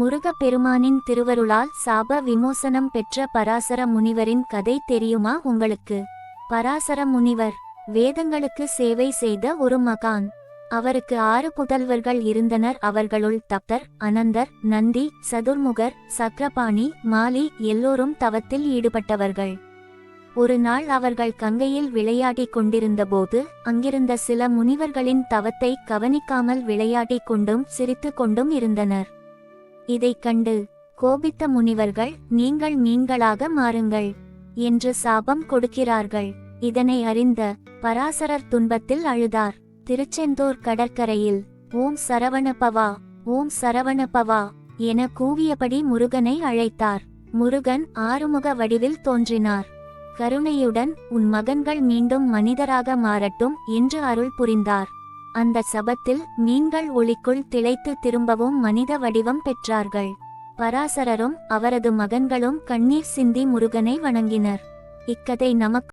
முருகப் பெருமானின் திருவருளால் சாப விமோசனம் பெற்ற பராசர முனிவரின் கதை தெரியுமா உங்களுக்கு? பராசர முனிவர் வேதங்களுக்கு சேவை செய்த ஒரு மகான். அவருக்கு ஆறு புதல்வர்கள் இருந்தனர். அவர்களுள் தப்தர் அனந்தர் நந்தி சதுர்முகர் சக்ரபாணி மாலி எல்லோரும் தவத்தில் ஈடுபட்டவர்கள். ஒரு நாள் அவர்கள் கங்கையில் விளையாடிக் கொண்டிருந்தபோது அங்கிருந்த சில முனிவர்களின் தவத்தை கவனிக்காமல் விளையாடிக் கொண்டும் சிரித்துக் கொண்டும் இருந்தனர். இதைக் கண்டு கோபித்த முனிவர்கள் நீங்கள் மீன்களாக மாறுங்கள் என்று சாபம் கொடுக்கிறார்கள். இதனை அறிந்த பராசரர் துன்பத்தில் அழுதார். திருச்செந்தூர் கடற்கரையில் ஓம் சரவணபவா ஓம் சரவணபவா என கூவியபடி முருகனை அழைத்தார். முருகன் ஆறுமுக வடிவில் தோன்றினார். கருணையுடன் உன் மகன்கள் மீண்டும் மனிதராக மாறட்டும் என்று அருள் புரிந்தார். அந்த சபத்தில் மீன்கள் ஒளிக்குள் திளைத்து திரும்பவும் மனித வடிவம் பெற்றார்கள். பராசரரும் அவரது மகன்களும் கண்ணீர் சிந்தி முருகனை வணங்கினர். இக்கதை நமக்கு